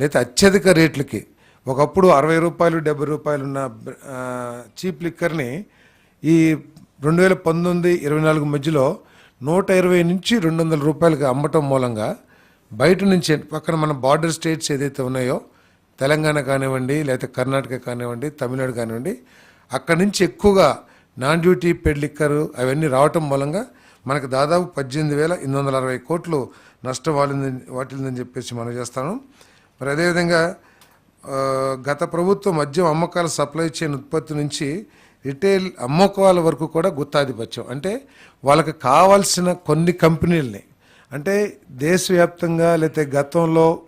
లేదా అత్యధిక రేట్లకి. ఒకప్పుడు అరవై రూపాయలు డెబ్బై రూపాయలు ఉన్న చీప్ లిక్కర్ని ఈ రెండు వేల పంతొమ్మిది ఇరవై నాలుగు మధ్యలో నూట ఇరవై నుంచి రెండు వందల రూపాయలకి అమ్మటం మూలంగా బయట నుంచి పక్కన మన బార్డర్ స్టేట్స్ ఏదైతే ఉన్నాయో తెలంగాణ కానివ్వండి లేకపోతే కర్ణాటక కానివ్వండి తమిళనాడు కానివ్వండి అక్కడి నుంచి ఎక్కువగా నాన్ డ్యూటీ పెడ్ లిక్కర్ అవన్నీ రావటం మూలంగా మనకు దాదాపు పద్దెనిమిది వేల ఎనిమిది వందల అరవై కోట్లు నష్టం వాటిందని చెప్పేసి మనం చేస్తాను. మరి అదేవిధంగా గత ప్రభుత్వం మద్యం అమ్మకాల సప్లై చైన్ ఉత్పత్తి నుంచి రిటైల్ అమ్మకాల వరకు కూడా గుత్తాధిపత్యం. అంటే వాళ్ళకి కావాల్సిన కొన్ని కంపెనీలని అంటే దేశవ్యాప్తంగా లేకపోతే గతంలో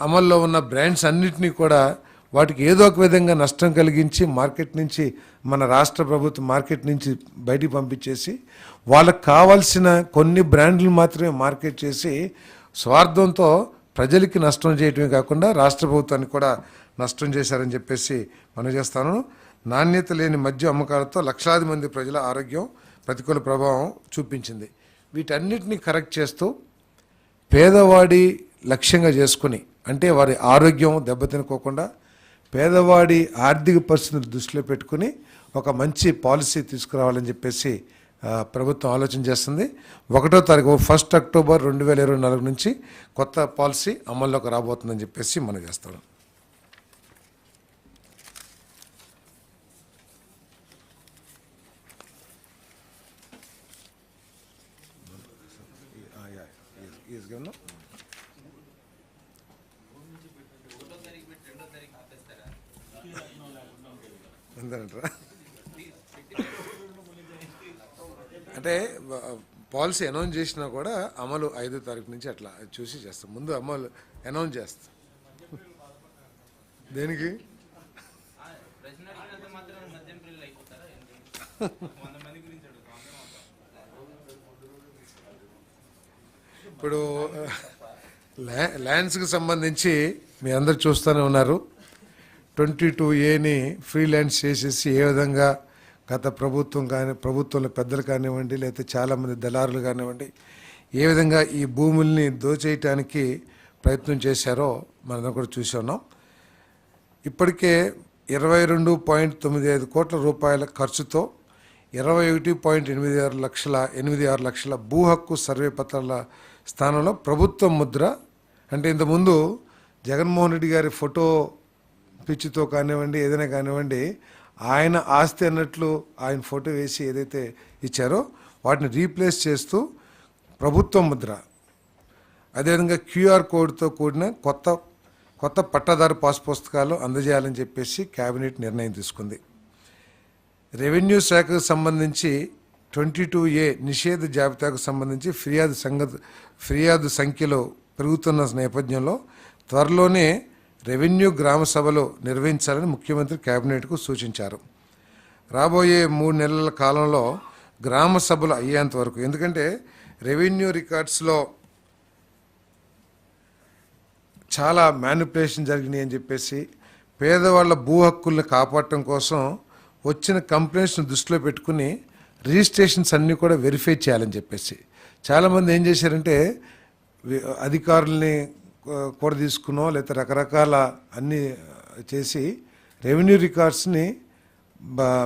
అమల్లో ఉన్న బ్రాండ్స్ అన్నిటినీ కూడా వాటికి ఏదో ఒక విధంగా నష్టం కలిగించి మార్కెట్ నుంచి మన రాష్ట్ర ప్రభుత్వం మార్కెట్ నుంచి బయటికి పంపించేసి వాళ్ళకి కావాల్సిన కొన్ని బ్రాండ్లు మాత్రమే మార్కెట్ చేసి స్వార్థంతో ప్రజలకి నష్టం చేయటమే కాకుండా రాష్ట్ర ప్రభుత్వానికి కూడా నష్టం చేశారని చెప్పేసి మనం చేస్తాను. నాణ్యత లేని మద్యం అమ్మకాలతో లక్షలాది మంది ప్రజల ఆరోగ్యం ప్రతికూల ప్రభావం చూపించింది. వీటన్నిటిని కరెక్ట్ చేస్తూ పేదవాడి లక్ష్యంగా చేసుకుని అంటే వారి ఆరోగ్యం దెబ్బతినుకోకుండా పేదవాడి ఆర్థిక పరిస్థితిని దృష్టిలో పెట్టుకుని ఒక మంచి పాలసీ తీసుకురావాలని చెప్పేసి ప్రభుత్వం ఆలోచన చేస్తుంది. ఒకటో తారీఖు ఫస్ట్ అక్టోబర్ రెండు వేల ఇరవై నాలుగు నుంచి కొత్త పాలసీ అమల్లోకి రాబోతుందని చెప్పేసి మనం చేస్తాం ఎంతనంటారా అంటే పాలసీ అనౌన్స్ చేసినా కూడా అమలు ఐదో తారీఖు నుంచి అట్లా చూసి చేస్తాం. ముందు అమలు అనౌన్స్ చేస్తాం. దేనికి? ఇప్పుడు ల్యాండ్స్కి సంబంధించి మీ అందరు చూస్తూనే ఉన్నారు. ట్వంటీ టూ ఏని ఫ్రీ ల్యాండ్స్ చేసేసి ఏ విధంగా గత ప్రభుత్వం కానీ ప్రభుత్వంలో పెద్దలు కానివ్వండి లేకపోతే చాలామంది దళారులు కానివ్వండి ఏ విధంగా ఈ భూముల్ని దోచేయటానికి ప్రయత్నం చేశారో మనం కూడా చూసి ఉన్నాం. ఇప్పటికే ఇరవై రెండు పాయింట్ తొమ్మిది ఐదు కోట్ల రూపాయల ఖర్చుతో ఇరవై ఒకటి పాయింట్ ఎనిమిది ఆరు లక్షల ఎనిమిది ఆరు లక్షల భూ హక్కు సర్వే పత్రాల స్థానంలో ప్రభుత్వం ముద్ర. అంటే ఇంతకుముందు జగన్మోహన్ రెడ్డి గారి ఫోటో పిచ్చితో కానివ్వండి ఏదైనా కానివ్వండి ఆయన ఆస్తి అన్నట్లు ఆయన ఫోటో వేసి ఏదైతే ఇచ్చారో వాటిని రీప్లేస్ చేస్తూ ప్రభుత్వం ముద్ర. అదేవిధంగా క్యూఆర్ కోడ్తో కూడిన కొత్త కొత్త పట్టాదారు పాస్ పుస్తకాలు అందజేయాలని చెప్పేసి కేబినెట్ నిర్ణయం తీసుకుంది. రెవెన్యూ శాఖకు సంబంధించి ట్వంటీ టూ ఏ నిషేధ జాబితాకు సంబంధించి ఫిర్యాదు సంగతి ఫిర్యాదు సంఖ్యలో పెరుగుతున్న నేపథ్యంలో త్వరలోనే రెవెన్యూ గ్రామ సభలు నిర్వహించాలని ముఖ్యమంత్రి కేబినెట్కు సూచించారు. రాబోయే మూడు నెలల కాలంలో గ్రామ సభలు అయ్యేంత వరకు ఎందుకంటే రెవెన్యూ రికార్డ్స్లో చాలా మ్యానిపులేషన్ జరిగినాయి అని చెప్పేసి పేదవాళ్ళ భూ హక్కుల్ని కాపాడటం కోసం వచ్చిన కంప్లైంట్స్ని దృష్టిలో పెట్టుకుని రిజిస్ట్రేషన్స్ అన్నీ కూడా వెరిఫై చేయాలని చెప్పేసి. చాలామంది ఏం చేశారంటే అధికారుల్ని కూడా తీసుకునో లేకపోతే రకరకాల అన్నీ చేసి రెవెన్యూ రికార్డ్స్ని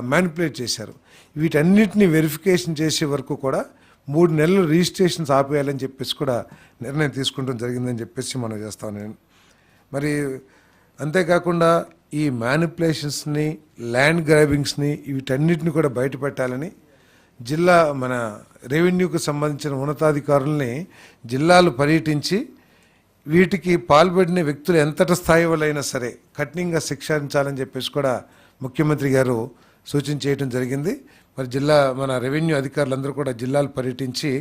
మ్యానిపులేట్ చేశారు. వీటన్నిటిని వెరిఫికేషన్ చేసే వరకు కూడా మూడు నెలలు రిజిస్ట్రేషన్స్ ఆపేయాలని చెప్పేసి కూడా నిర్ణయం తీసుకుంటం జరిగిందని చెప్పేసి మనం చేస్తాం నేను మరి అంతేకాకుండా ఈ మ్యానిపులేషన్స్ని ల్యాండ్ గ్రాబింగ్స్ని వీటన్నిటిని కూడా బయటపెట్టాలని జిల్లా మన రెవెన్యూకు సంబంధించిన ఉన్నతాధికారుల్ని జిల్లాలు పర్యటించి వీటికి పాల్పడిన వ్యక్తులు ఎంతటి స్థాయి వాళ్ళైనా సరే కఠినంగా శిక్షించాలని చెప్పేసి కూడా ముఖ్యమంత్రి గారు సూచన చేయడం జరిగింది. మరి జిల్లా మన రెవెన్యూ అధికారులందరూ కూడా జిల్లాలు పర్యటించి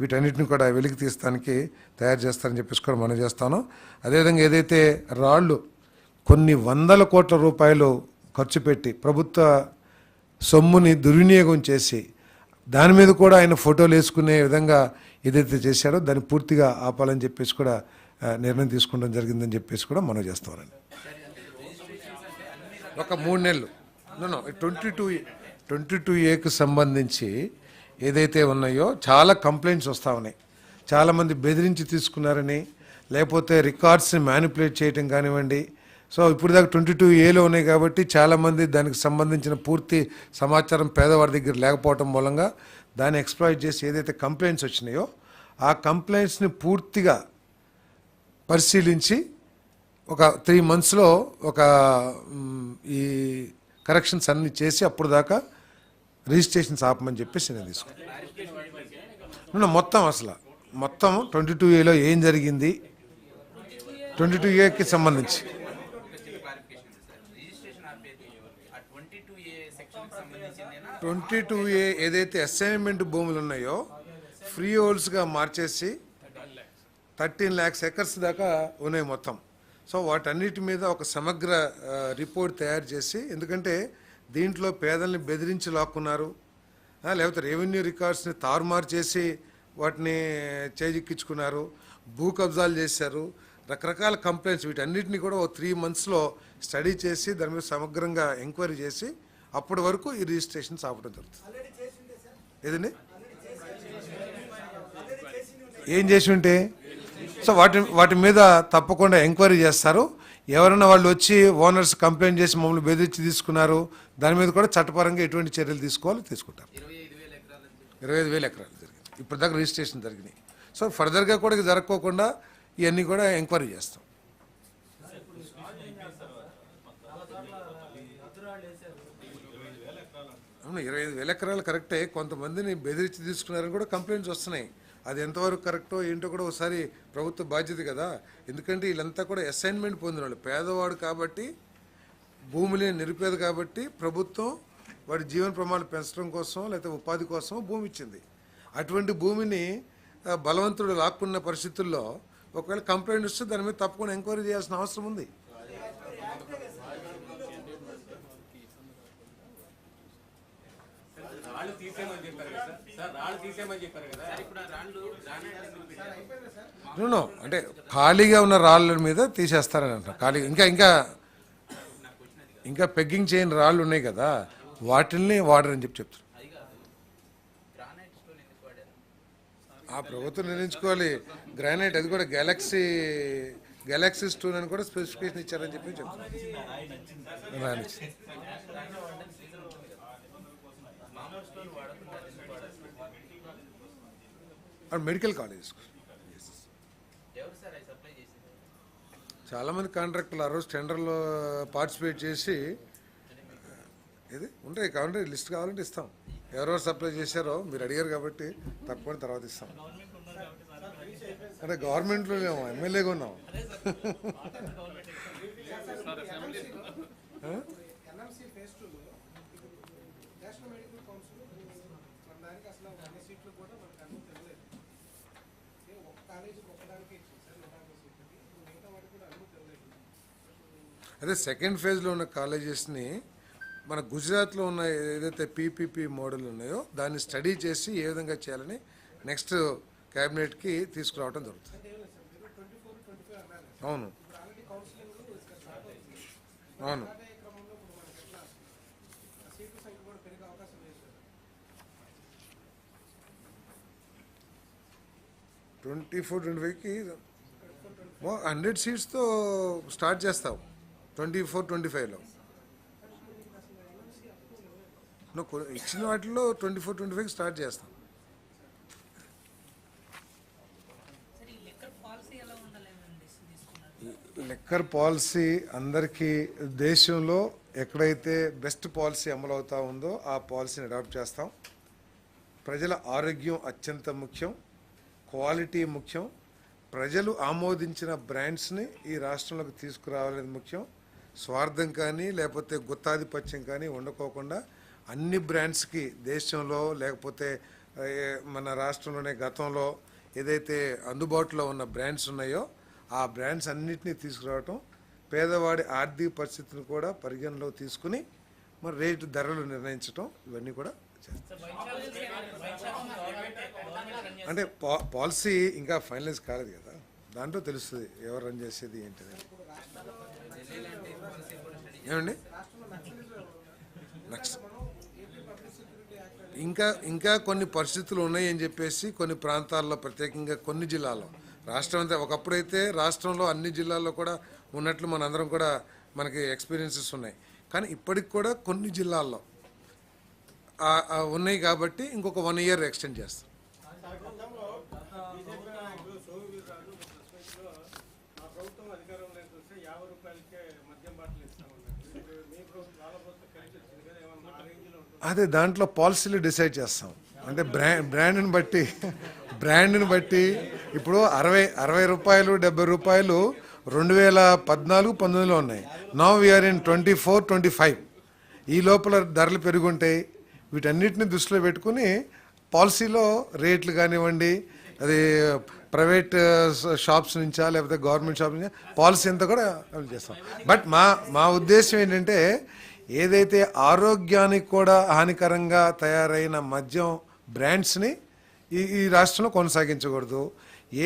వీటన్నిటిని కూడా వెలికి తీస్తానికి తయారు చేస్తారని చెప్పేసి కూడా మనం చేస్తాను. అదేవిధంగా ఏదైతే రాళ్ళు కొన్ని వందల కోట్ల రూపాయలు ఖర్చు పెట్టి ప్రభుత్వ సొమ్ముని దుర్వినియోగం చేసి దాని మీద కూడా ఆయన ఫోటోలు వేసుకునే విధంగా ఏదైతే చేశాడో దాన్ని పూర్తిగా ఆపాలని చెప్పేసి కూడా నిర్ణయం తీసుకోవడం జరిగిందని చెప్పేసి కూడా మనం చేస్తామనండి. ఒక మూడు నెలలు. ట్వంటీ టూ ట్వంటీ టూ ఏకు సంబంధించి ఏదైతే ఉన్నాయో చాలా కంప్లైంట్స్ వస్తూ ఉన్నాయి. చాలామంది బెదిరించి తీసుకున్నారని లేకపోతే రికార్డ్స్ని మ్యానిపులేట్ చేయటం కానివ్వండి. సో ఇప్పుడు దాకా ట్వంటీ టూ ఏలో ఉన్నాయి కాబట్టి చాలామంది దానికి సంబంధించిన పూర్తి సమాచారం పేదవారి దగ్గర లేకపోవటం మూలంగా దాన్ని ఎక్స్ప్లాయిట్ చేసి ఏదైతే కంప్లైంట్స్ వచ్చినాయో ఆ కంప్లైంట్స్ని పూర్తిగా పరిశీలించి ఒక త్రీ మంత్స్లో ఒక ఈ కరెక్షన్స్ అన్నీ చేసి అప్పుడు దాకా రిజిస్ట్రేషన్స్ ఆపమని చెప్పేసి నేను తీసుకున్నాను మొత్తం అసలు. మొత్తం ట్వంటీ టూ ఏలో ఏం జరిగింది? ట్వంటీ టూ ఏకి సంబంధించి. ట్వంటీ టూ ఏ ఏదైతే అసైన్మెంట్ భూములు ఉన్నాయో ఫ్రీ హోల్స్గా మార్చేసి థర్టీన్ ల్యాక్స్ ఎకర్స్ దాకా ఉన్నాయి మొత్తం. సో వాటన్నిటి మీద ఒక సమగ్ర రిపోర్ట్ తయారు చేసి ఎందుకంటే దీంట్లో పేదల్ని బెదిరించి లాక్కున్నారు. లేకపోతే రెవెన్యూ రికార్డ్స్ని తారుమారు చేసి వాటిని చేజిక్కించుకున్నారు. భూ కబ్జాలు చేశారు. రకరకాల కంప్లైంట్స్ వీటన్నిటిని కూడా ఓ త్రీ మంత్స్లో స్టడీ చేసి దాని మీద సమగ్రంగా ఎంక్వైరీ చేసి అప్పటి వరకు ఈ రిజిస్ట్రేషన్స్ ఆపడం జరుగుతుంది. ఏదండి? ఏం చేసి ఉంటే? సో వాటి వాటి మీద తప్పకుండా ఎంక్వైరీ చేస్తారు. ఎవరైనా వాళ్ళు వచ్చి ఓనర్స్ కంప్లైంట్ చేసి మమ్మల్ని బెదిరించి తీసుకున్నారు దాని మీద కూడా చట్టపరంగా ఎటువంటి చర్యలు తీసుకోవాలో తీసుకుంటారు. ఇరవై ఐదు వేల ఎకరాలు జరిగింది. ఇప్పటిదాకా రిజిస్ట్రేషన్ జరిగినాయి. సో ఫర్దర్గా కూడా జరగకోకుండా ఇవన్నీ కూడా ఎంక్వైరీ చేస్తాం. ఇరవై ఐదు వేల ఎకరాలు కరెక్టే. కొంతమందిని బెదిరించి తీసుకున్నారని కూడా కంప్లైంట్స్ వస్తున్నాయి. అది ఎంతవరకు కరెక్టో ఏంటో కూడా ఒకసారి ప్రభుత్వ బాధ్యత కదా. ఎందుకంటే వీళ్ళంతా కూడా అసైన్మెంట్ పొందిన వాళ్ళు. పేదవాడు కాబట్టి భూమిని నిరుపేద కాబట్టి ప్రభుత్వం వాడి జీవన ప్రమాణాలు పెంచడం కోసం లేకపోతే ఉపాధి కోసం భూమి ఇచ్చింది. అటువంటి భూమిని బలవంతుడు లాక్కున్న పరిస్థితుల్లో ఒకవేళ కంప్లైంట్ వస్తే దాని మీద తప్పకుండా ఎంక్వైరీ చేయాల్సిన అవసరం ఉంది. రాళ్ళు తీసేయమని చెప్పారు కదా సార్. రాళ్ళు తీసేయమని చెప్పారు కదా. సార్ ఇప్పుడు రాళ్ళు నో అంటే ఖాళీగా ఉన్న రాళ్ళ మీద తీసేస్తారని అంటారు ఖాళీ ఇంకా ఇంకా ఇంకా పెగ్గింగ్ చేయని రాళ్ళు ఉన్నాయి కదా వాటిల్ని వాడరని చెప్పి చెప్తారు అది కాదు గ్రానైట్ స్టోన్ ఎందుకు వాడారు ఆ ప్రభుత్వం నిర్ణయించుకోవాలి. గ్రానైట్ అది కూడా గెలాక్సీ గెలాక్సీ స్టోన్ అని కూడా స్పెసిఫికేషన్ ఇచ్చారని చెప్పి చెప్తున్నారు రానిచ్చి. మామూలు స్టోన్ వాడకుండా అది ఎందుకు వాడారు అది మెడికల్ కాలేజ్ చాలామంది కాంట్రాక్టర్లు ఆ రోజు టెండర్లో పార్టిసిపేట్ చేసి ఇది ఉంటాయి కావాలంటే లిస్ట్ కావాలంటే ఇస్తాం. ఎవరెవరు సప్లై చేశారో మీరు అడిగారు కాబట్టి తప్పకుండా తర్వాత ఇస్తాం. అంటే గవర్నమెంట్లో లేము ఎమ్మెల్యేగా ఉన్నాం ఎన్ఎంసీ ఫేస్ టూలో ఇప్పుడు నేషనల్ మెడికల్ కౌన్సిల్ మన దానికి అసలు అన్ని సీట్లు కూడా మనకు అనుమతి ఇవ్వలేదు ఏ ఒక్క కాలేజీకి ఒక్కదానికి ఇచ్చింది సార్ నూట యాభై సీట్లకి మిగతా వాటికి కూడా అనుమతి ఇవ్వలేదు అదే సెకండ్ ఫేజ్లో ఉన్న కాలేజెస్ని మన గుజరాత్లో ఉన్న ఏదైతే పీపీపీ మోడల్ ఉన్నాయో దాన్ని స్టడీ చేసి ఏ విధంగా చేయాలని నెక్స్ట్ క్యాబినెట్కి తీసుకురావడం జరుగుతుంది. అవును. అవును. ట్వంటీ ఫోర్ ట్వంటీ ఫైవ్కి హండ్రెడ్ సీట్స్తో స్టార్ట్ చేస్తాం ట్వంటీ ఫోర్ ట్వంటీ ఫైవ్లో. ఇచ్చిన వాటిలో twenty four twenty five start చేస్తాం. లిక్కర్ పాలసీ అందరికీ దేశంలో ఎక్కడైతే బెస్ట్ పాలసీ అమలు అవుతా ఉందో ఆ పాలసీని అడాప్ట్ చేస్తాం. ప్రజల ఆరోగ్యం అత్యంత ముఖ్యం క్వాలిటీ ముఖ్యం. ప్రజలు ఆమోదించిన బ్రాండ్స్ని ఈ రాష్ట్రంలోకి తీసుకురావాలనేది ముఖ్యం. స్వార్థం కానీ లేకపోతే గుత్తాధిపత్యం కానీ ఉండకోకుండా అన్ని బ్రాండ్స్కి దేశంలో లేకపోతే మన రాష్ట్రంలోనే గతంలో ఏదైతే అందుబాటులో ఉన్న బ్రాండ్స్ ఉన్నాయో ఆ బ్రాండ్స్ అన్నిటినీ తీసుకురావటం పేదవాడి ఆర్థిక పరిస్థితిని కూడా పరిగణలో తీసుకుని మరి రేటు ధరలు నిర్ణయించటం ఇవన్నీ కూడా చేస్తాం అంటే పా- పాలసీ ఇంకా ఫైనలైజ్ కాలేదు కదా దాంట్లో తెలుస్తుంది ఎవరు రన్ చేసేది ఏంటిది అని. ఏమండి? నక్స్ ఇంకా ఇంకా కొన్ని పరిస్థితులు ఉన్నాయని చెప్పేసి కొన్ని ప్రాంతాల్లో ప్రత్యేకంగా కొన్ని జిల్లాల్లో. రాష్ట్రం అంతా ఒకప్పుడైతే రాష్ట్రంలో అన్ని జిల్లాల్లో కూడా ఉన్నట్లు మనందరం కూడా మనకి ఎక్స్పీరియన్సెస్ ఉన్నాయి. కానీ ఇప్పటికి కూడా కొన్ని జిల్లాల్లో ఉన్నాయి కాబట్టి ఇంకొక వన్ ఇయర్ ఎక్స్టెండ్ చేస్తాం బీజేపీ నాయకులు సోము వీర్రాజు ఒక సస్పెన్స్లో మా ప్రభుత్వం అధికారంలోకి వస్తే యాభై రూపాయలకే మద్యం బాటలు ఇస్తామన్నారు ఇప్పుడు మీ ప్రభుత్వం వాళ్ళ ప్రభుత్వం కలిసి వచ్చింది కదా ఏమన్నా ఆ రేంజ్లో ఉంటుంది అదే దాంట్లో పాలసీలు డిసైడ్ చేస్తాం. అంటే బ్రా బ్రాండ్ని బట్టి బ్రాండ్ని బట్టి ఇప్పుడు అరవై అరవై రూపాయలు డెబ్బై రూపాయలు రెండు వేల పద్నాలుగు పంతొమ్మిదిలో ఉన్నాయి. Now we are in twenty four twenty five ఈ లోపల ధరలు పెరుగుంటాయి వీటన్నిటిని దృష్టిలో పెట్టుకుని పాలసీలో రేట్లు కానివ్వండి అది ప్రైవేట్ షాప్స్ నుంచా లేకపోతే గవర్నమెంట్ షాప్ నుంచా పాలసీ అంతా కూడా చేస్తాం. బట్ మా మా ఉద్దేశం ఏంటంటే ఏదైతే ఆరోగ్యానికి కూడా హానికరంగా తయారైన మద్యం బ్రాండ్స్ని ఈ ఈ రాష్ట్రంలో కొనసాగించకూడదు.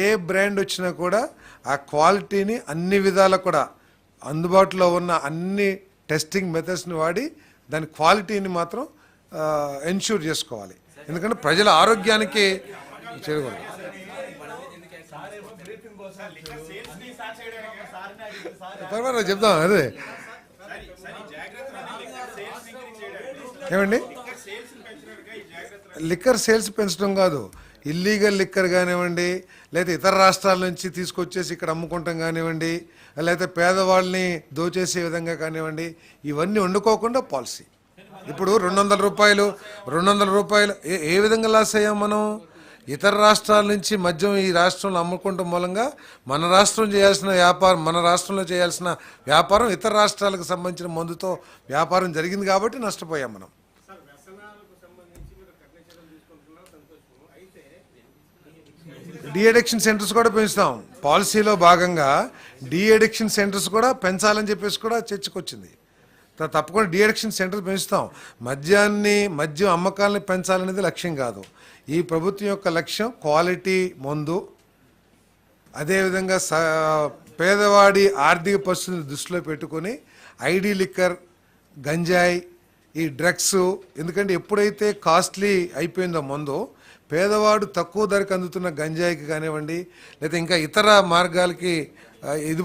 ఏ బ్రాండ్ వచ్చినా కూడా ఆ క్వాలిటీని అన్ని విధాలా కూడా అందుబాటులో ఉన్న అన్ని టెస్టింగ్ మెథడ్స్ని వాడి దాని క్వాలిటీని మాత్రం ఎన్ష్యూర్ చేసుకోవాలి. ఎందుకంటే ప్రజల ఆరోగ్యానికి చేయకూడదు పర్వాలేదు చెప్దాం అదే. ఏమండి? లిక్కర్ సేల్స్ పెంచడం కాదు. ఇల్లీగల్ లిక్కర్ కానివ్వండి లేదా ఇతర రాష్ట్రాల నుంచి తీసుకొచ్చేసి ఇక్కడ అమ్ముకుంటాం కానివ్వండి లేకపోతే పేదవాళ్ళని దోచేసే విధంగా కానివ్వండి ఇవన్నీ వండుకోకుండా పాలసీ. ఇప్పుడు రెండు వందల రూపాయలు రెండు వందల రూపాయలు ఏ ఏ విధంగా లాస్ అయ్యాం మనం? ఇతర రాష్ట్రాల నుంచి మద్యం ఈ రాష్ట్రంలో అమ్ముకుంటాం మూలంగా మన రాష్ట్రం చేయాల్సిన వ్యాపారం మన రాష్ట్రంలో చేయాల్సిన వ్యాపారం ఇతర రాష్ట్రాలకు సంబంధించిన మందుతో వ్యాపారం జరిగింది కాబట్టి నష్టపోయాం మనం సార్ వ్యసనాలకు సంబంధించి మీరు కఠిన చర్యలు తీసుకుంటున్నారు సంతోషము అయితే డి అడిక్షన్ సెంటర్స్ కూడా పెంచుతాం. పాలసీలో భాగంగా డి అడిక్షన్ సెంటర్స్ కూడా పెంచాలని చెప్పేసి కూడా చర్చకొచ్చింది. తప్పకుండా డి అడిక్షన్ సెంటర్స్ పెంచుతాం. మద్యాన్ని మద్యం అమ్మకాలని పెంచాలనేది లక్ష్యం కాదు. ఈ ప్రభుత్వం యొక్క లక్ష్యం క్వాలిటీ మందు అదేవిధంగా స పేదవాడి ఆర్థిక పరిస్థితిని దృష్టిలో పెట్టుకొని ఐడి లిక్కర్ గంజాయి ఈ డ్రగ్స్ ఎందుకంటే ఎప్పుడైతే కాస్ట్లీ అయిపోయిందో మందో పేదవాడు తక్కువ ధరకు అందుతున్న గంజాయికి కానివ్వండి లేదా ఇంకా ఇతర మార్గాలకి ఇది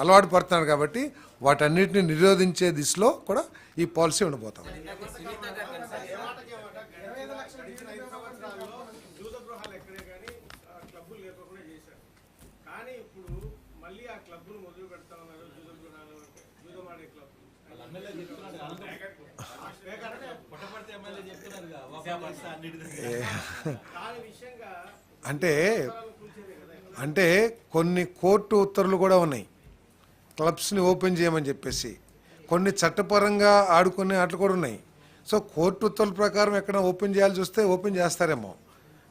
అలవాటు పడుతున్నారు కాబట్టి వాటన్నిటిని నిరోధించే దిశలో కూడా ఈ పాలసీ మళ్ళీ ఆ క్లబ్బులు మొదలు పెడతా ఉన్నారు జూద గృహాలు అంటే జూదమాడే క్లబ్. అంటే అంటే కొన్ని కోర్టు ఉత్తర్వులు కూడా ఉన్నాయి. క్లబ్స్ని ఓపెన్ చేయమని చెప్పేసి. కొన్ని చట్టపరంగా ఆడుకునే ఆటలు కూడా ఉన్నాయి. సో కోర్టు ఉత్తర్వుల ప్రకారం ఎక్కడ ఓపెన్ చేయాల్సి వస్తే ఓపెన్ చేస్తారేమో.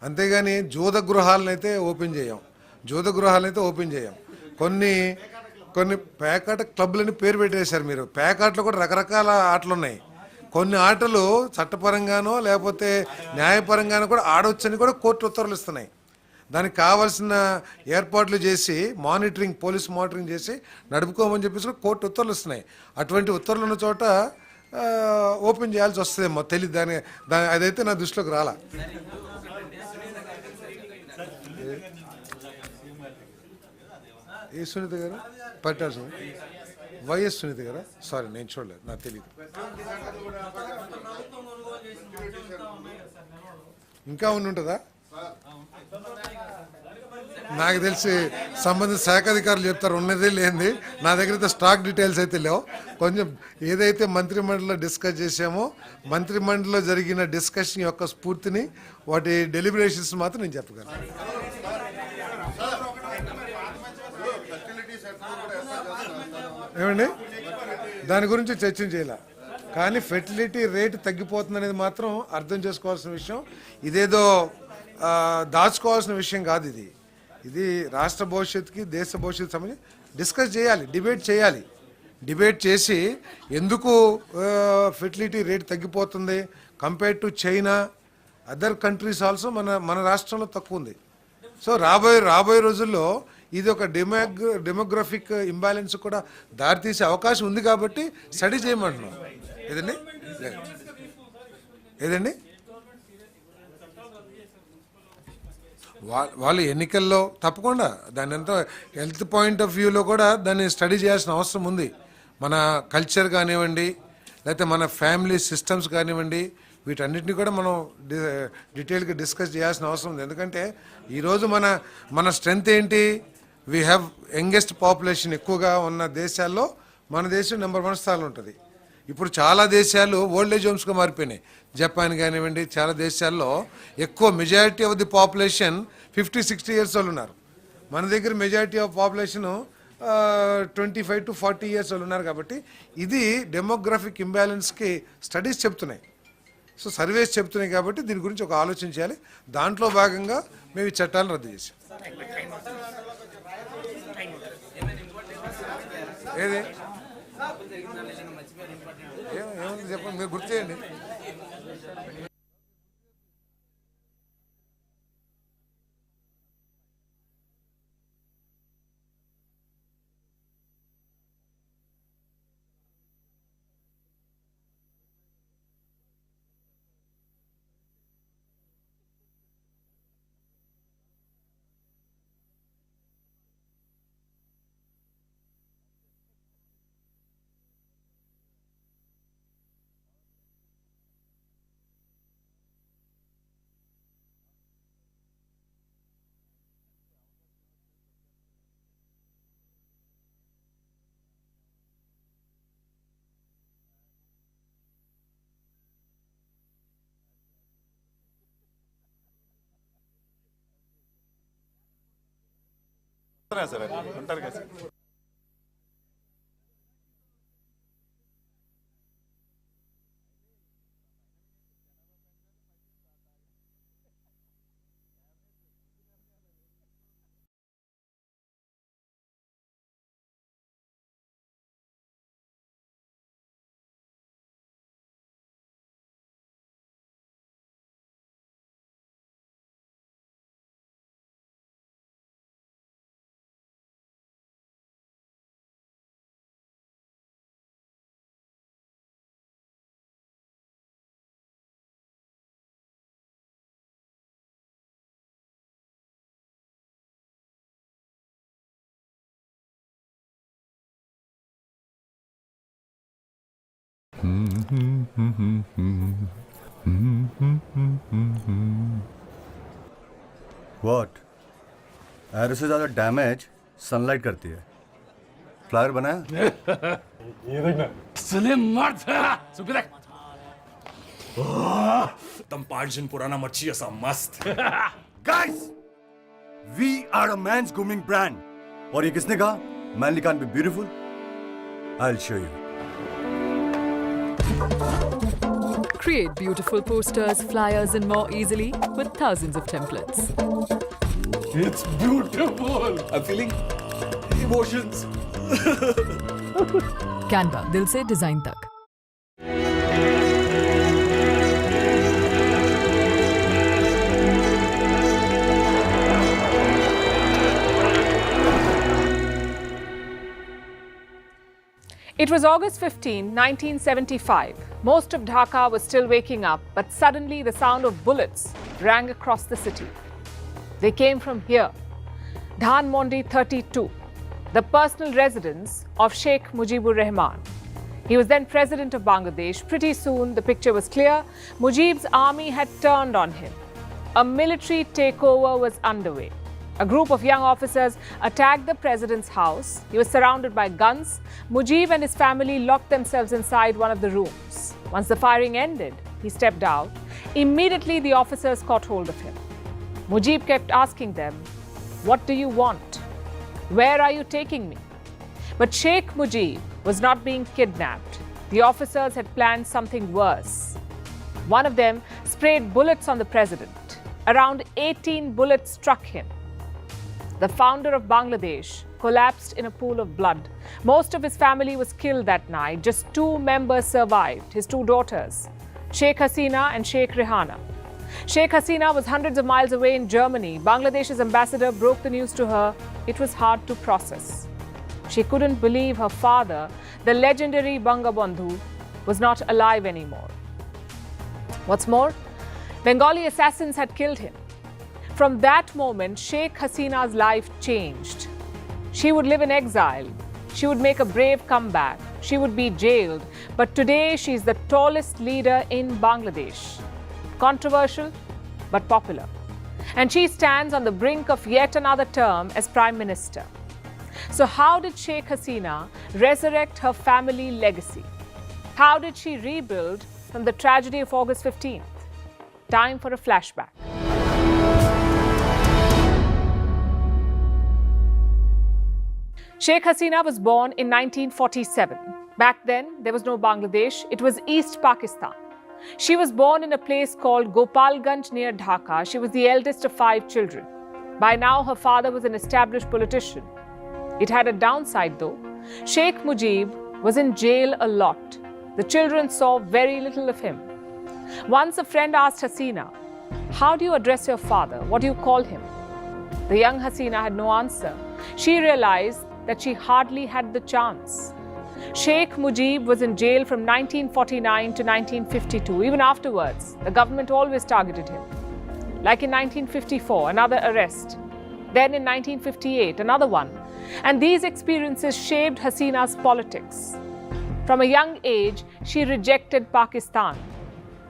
అంతేగాని జూద గృహాలను అయితే ఓపెన్ చేయం. జూద గృహాలను అయితే ఓపెన్ చేయం. కొన్ని కొన్ని పేకాట క్లబ్లని పేరు పెట్టేశారు మీరు. పేకాటలో కూడా రకరకాల ఆటలు ఉన్నాయి కొన్ని ఆటలు చట్టపరంగానో లేకపోతే న్యాయపరంగానో కూడా ఆడవచ్చని కూడా కోర్టు ఉత్తర్వులు ఇస్తున్నాయి. దానికి కావాల్సిన ఏర్పాట్లు చేసి మానిటరింగ్ పోలీస్ మానిటరింగ్ చేసి నడుపుకోమని చెప్పేసి కోర్టు ఉత్తర్వులు ఇస్తున్నాయి. అటువంటి ఉత్తర్వులు ఉన్న చోట ఓపెన్ చేయాల్సి వస్తుందేమో తెలియదు దాని దాని అదైతే నా దృష్టిలోకి రాలా. ఏ సునీత గారు? పట్టాల్సి వైఎస్ సునీత గారా సారీ నేను చూడలేదు. నాకు తెలియదు ఇంకా ఉండి ఉంటుందా? నాకు తెలిసి సంబంధిత శాఖ అధికారులు చెప్తారు ఉన్నదే లేనిది. నా దగ్గర అయితే స్టాక్ డీటెయిల్స్ అయితే లేవు. కొంచెం ఏదైతే మంత్రిమండలిలో డిస్కస్ చేసామో మంత్రిమండలిలో జరిగిన డిస్కషన్ యొక్క స్ఫూర్తిని వాటి డెలిబరేషన్స్ మాత్రం నేను చెప్పగలను. ఏమండి? దాని గురించి చర్చ చేయాల. కానీ ఫెర్టిలిటీ రేటు తగ్గిపోతుంది అనేది మాత్రం అర్థం చేసుకోవాల్సిన విషయం. ఇదేదో దాచుకోవాల్సిన విషయం కాదు ఇది. ఇది రాష్ట్ర భవిష్యత్తుకి దేశ భవిష్యత్తు సంబంధించి డిస్కస్ చేయాలి డిబేట్ చేయాలి. డిబేట్ చేసి ఎందుకు ఫెర్టిలిటీ రేట్ తగ్గిపోతుంది compare to China other countries also మన మన రాష్ట్రంలో తక్కువ ఉంది. సో రాబోయే రాబోయే రోజుల్లో ఇది ఒక డెమోగ్ డెమోగ్రఫిక్ ఇంబ్యాలెన్స్ కూడా దారితీసే అవకాశం ఉంది కాబట్టి స్టడీ చేయమంటున్నాం. ఏదండి? ఏదండి? వా- వాళ్ళు ఎన్నికల్లో తప్పకుండా దాని ఎంత హెల్త్ పాయింట్ ఆఫ్ వ్యూలో కూడా దాన్ని స్టడీ చేయాల్సిన అవసరం ఉంది. మన కల్చర్ కానివ్వండి లేకపోతే మన ఫ్యామిలీ సిస్టమ్స్ కానివ్వండి వీటన్నిటిని కూడా మనం డి డీటెయిల్గా డిస్కస్ చేయాల్సిన అవసరం ఉంది. ఎందుకంటే ఈరోజు మన మన స్ట్రెంగ్త్ ఏంటి? వీ హ్యావ్ యంగెస్ట్ పాపులేషన్ ఎక్కువగా ఉన్న దేశాల్లో మన దేశం నెంబర్ వన్ స్థానంలో ఉంటుంది. ఇప్పుడు చాలా దేశాలు ఓల్డ్ ఏజ్ హోమ్స్గా మారిపోయినాయి. జపాన్ కానివ్వండి చాలా దేశాల్లో ఎక్కువ majority of the population fifty sixty years వాళ్ళు ఉన్నారు. మన దగ్గర majority of population twenty five to forty years వాళ్ళు ఉన్నారు కాబట్టి ఇది డెమోగ్రఫిక్ ఇంబ్యాలెన్స్కి స్టడీస్ చెప్తున్నాయి. సో సర్వేస్ చెప్తున్నాయి కాబట్టి దీని గురించి ఒక ఆలోచన చేయాలి. దాంట్లో భాగంగా మేము ఈ చట్టాలను రద్దు చేసాం ఏది? ఏముంది చెప్పండి మీరు గుర్తు చేయండి. సరే ఉంటారు కదా. సార్ वॉट एरो से ज़्यादा डैमेज सनलाइट करती है। फ्लावर बनाया? एकदम पार्जन पुराना मच्छी ऐसा मस्त। Guys we are a men's grooming brand और ये किसने कहा? Manly can be beautiful I will show you Create beautiful posters, flyers, and more easily with thousands of templates. It's beautiful. I'm feeling emotions. Canva, dil se design tak. It was August 15, 1975. Most of Dhaka was still waking up, but suddenly the sound of bullets rang across the city. They came from here, Dhan Mondi 32, the personal residence of Sheikh Mujibur Rahman. He was then president of Bangladesh. Pretty soon, the picture was clear. Mujib's army had turned on him. A military takeover was underway. A group of young officers attacked the president's house. He was surrounded by guns. Mujib and his family locked themselves inside one of the rooms. Once the firing ended, he stepped out. Immediately, the officers caught hold of him. Mujib kept asking them, What do you want? Where are you taking me? But Sheikh Mujib was not being kidnapped. The officers had planned something worse. One of them sprayed bullets on the president. Around 18 bullets struck him. The founder of Bangladesh collapsed in a pool of blood. Most of his family was killed that night. Just two members survived his two daughters, Sheikh Hasina and Sheikh Rehana. Sheikh Hasina was hundreds of miles away in Germany. Bangladesh's ambassador broke the news to her. It was hard to process. She couldn't believe her father, the legendary Bangabandhu, was not alive anymore. What's more, Bengali assassins had killed him. From that moment, Sheikh Hasina's life changed. She would live in exile. She would make a brave comeback. She would be jailed. But today, she's the tallest leader in Bangladesh. Controversial, but popular. And she stands on the brink of yet another term as Prime Minister. So, how did Sheikh Hasina resurrect her family legacy? How did she rebuild from the tragedy of August 15th? Time for a flashback. Sheikh Hasina was born in 1947. Back then, there was no Bangladesh, it was East Pakistan. She was born in a place called Gopalganj near Dhaka. She was the eldest of five children. By now, her father was an established politician. It had a downside though. Sheikh Mujib was in jail a lot. The children saw very little of him. Once a friend asked Hasina, How do you address your father? What do you call him? The young Hasina had no answer. She realized that she hardly had the chance. Sheikh Mujib was in jail from 1949 to 1952. Even afterwards, the government always targeted him. Like in 1954, another arrest. Then in 1958, another one. And these experiences shaped Hasina's politics. From a young age, she rejected Pakistan.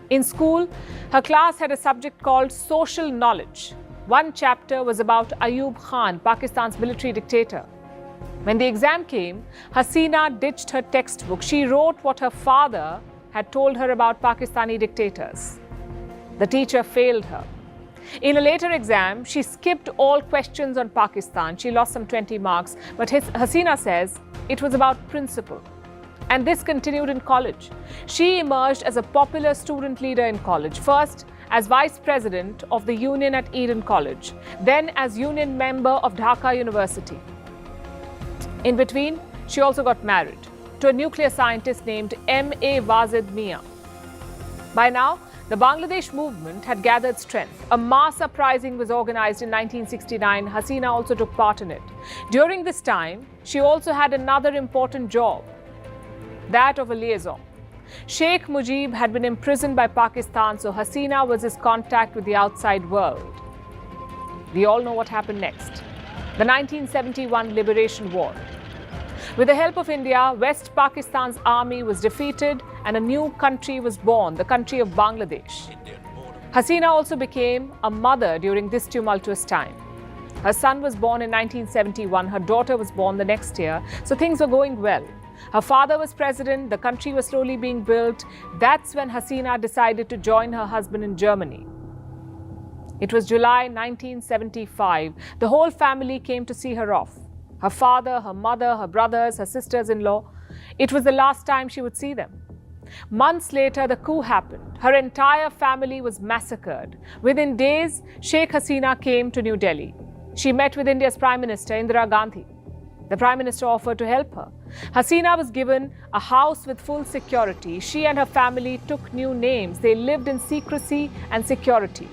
In school, her class had a subject called social knowledge. One chapter was about Ayub Khan, Pakistan's military dictator. When the exam came, Hasina ditched her textbook. She wrote what her father had told her about Pakistani dictators. The teacher failed her. In a later exam, she skipped all questions on Pakistan. She lost some 20 marks, but his, Hasina says it was about principle. And this continued in college. She emerged as a popular student leader in college, first as vice president of the union at Eden College, then as union member of Dhaka University. In between, she also got married to a nuclear scientist named M.A. Wazid Mia. By now, the Bangladesh movement had gathered strength. A mass uprising was organized in 1969. Hasina also took part in it. During this time, she also had another important job that of a liaison. Sheikh Mujib had been imprisoned by Pakistan, so Hasina was his contact with the outside world. We all know what happened next the 1971 Liberation War. With the help of India, West Pakistan's army was defeated and a new country was born, the country of Bangladesh. Hasina also became a mother during this tumultuous time. Her son was born in 1971, her daughter was born the next year, so things were going well. Her father was president, the country was slowly being built. That's when Hasina decided to join her husband in Germany. It was July 1975. The whole family came to see her off her father, her mother, her brothers, her sisters in law. It was the last time she would see them. Months later, the coup happened. Her entire family was massacred. Within days, Sheikh Hasina came to New Delhi. She met with India's Prime Minister Indira Gandhi. The Prime Minister offered to help her. Hasina was given a house with full security. She and her family took new names. They lived in secrecy and security.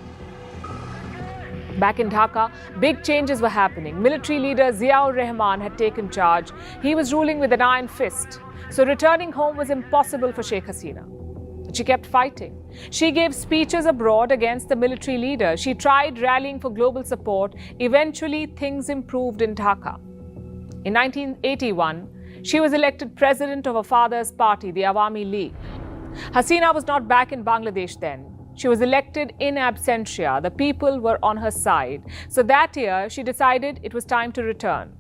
Back in Dhaka, big changes were happening. Military leader Ziaur Rahman had taken charge. He was ruling with an iron fist. So returning home was impossible for Sheikh Hasina. She kept fighting. She gave speeches abroad against the military leader. She tried rallying for global support. Eventually, things improved in Dhaka. In 1981, she was elected president of her father's party, the Awami League. Hasina was not back in Bangladesh then. She was elected in absentia. The people were on her side. So that year, she decided it was time to return.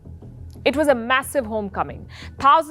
It was a massive homecoming. Thousands